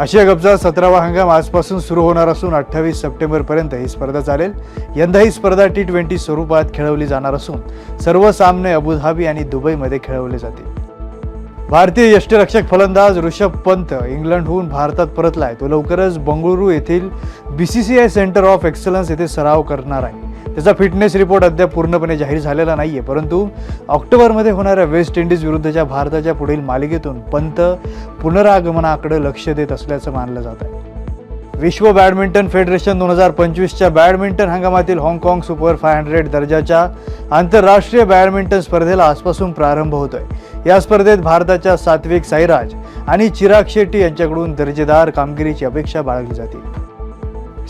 आशिया कपचा सतरावा हंगाम आजपासून सुरू होणार असून अठ्ठावीस सप्टेंबरपर्यंत ही स्पर्धा चालेल. यंदा ही स्पर्धा टी ट्वेंटी स्वरूपात खेळवली जाणार असून सर्व सामने अबुधाबी आणि दुबईमध्ये खेळवले जातील. भारतीय यष्टरक्षक फलंदाज ऋषभ पंत इंग्लंडहून भारतात परतलाय. तो लवकरच बंगळुरू येथील B C C I centre of excellence येथे सराव करणार आहे. त्याचा फिटनेस रिपोर्ट अद्याप पूर्णपणे जाहीर झालेला नाही आहे परंतु ऑक्टोबरमध्ये होणाऱ्या वेस्ट इंडिज विरुद्धच्या भारताच्या पुढील मालिकेतून पंत पुनरागमनाकडे लक्ष देत असल्याचं मानलं जात आहे. विश्व बॅडमिंटन फेडरेशन दोन हजार पंचवीसच्या बॅडमिंटन हंगामातील हाँगकाँग सुपर फाय हंड्रेड दर्जाच्या आंतरराष्ट्रीय बॅडमिंटन स्पर्धेला आजपासून प्रारंभ होतोय. या स्पर्धेत भारताच्या सात्विक साईराज आणि चिराग शेट्टी यांच्याकडून दर्जेदार कामगिरीची अपेक्षा बाळगली जाते.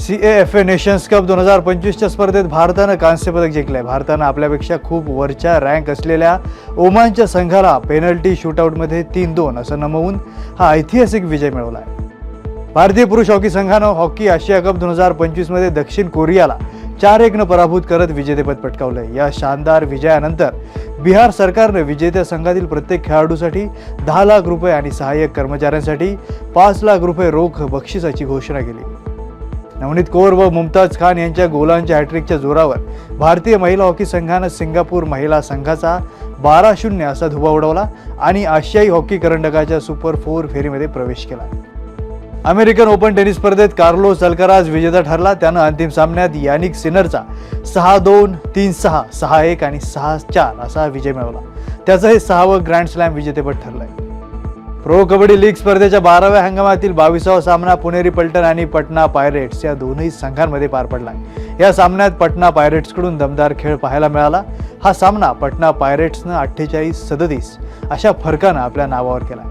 C A F A nations cup दोन हजार पंचवीसच्या स्पर्धेत भारतानं कांस्यपदक जिंकलंय. भारतानं आपल्यापेक्षा खूप वरच्या रँक असलेल्या ओमानच्या संघाला पेनल्टी शूटआउटमध्ये तीन दोन असं नमवून हा ऐतिहासिक विजय मिळवला आहे भारतीय पुरुष हॉकी संघानं हॉकी आशिया कप दोन हजार पंचवीसमध्ये दक्षिण कोरियाला चार एकनं पराभूत करत विजेतेपद पटकावलंय. या शानदार विजयानंतर बिहार सरकारनं विजेत्या संघातील प्रत्येक खेळाडूसाठी दहा लाख रुपये आणि सहाय्यक कर्मचाऱ्यांसाठी पाच लाख रुपये रोख बक्षिसाची घोषणा केली. नवनीत कौर व मुमताज खान यांच्या गोलांच्या हॅट्रिकच्या जोरावर भारतीय महिला हॉकी संघानं सिंगापूर महिला संघाचा बारा शून्य असा धुबा उडवला आणि आशियाई हॉकी करंडकाच्या सुपर फोर फेरीमध्ये प्रवेश केला. अमेरिकन ओपन टेनिस स्पर्धेत कार्लोस अल्कराज विजेता ठरला. त्यानं अंतिम सामन्यात यानिक सिनरचा सहा दोन तीन सहा सहा एक आणि सहा चार असा विजय मिळवला. त्याचं हे सहावं ग्रँड स्लॅम विजेतेपद ठरलंय. प्रो कबड्डी लीग स्पर्धेच्या बाराव्या हंगामातील बावीसावा सामना पुणेरी पलटण आणि पटना पायरेट्स या दोनही संघांमध्ये पार पडला. या सामन्यात पटना पायरेट्सकडून दमदार खेळ पाहायला मिळाला. हा सामना पटना पायरेट्सनं अठ्ठेचाळीस सदतीस अशा फरकानं आपल्या नावावर केला.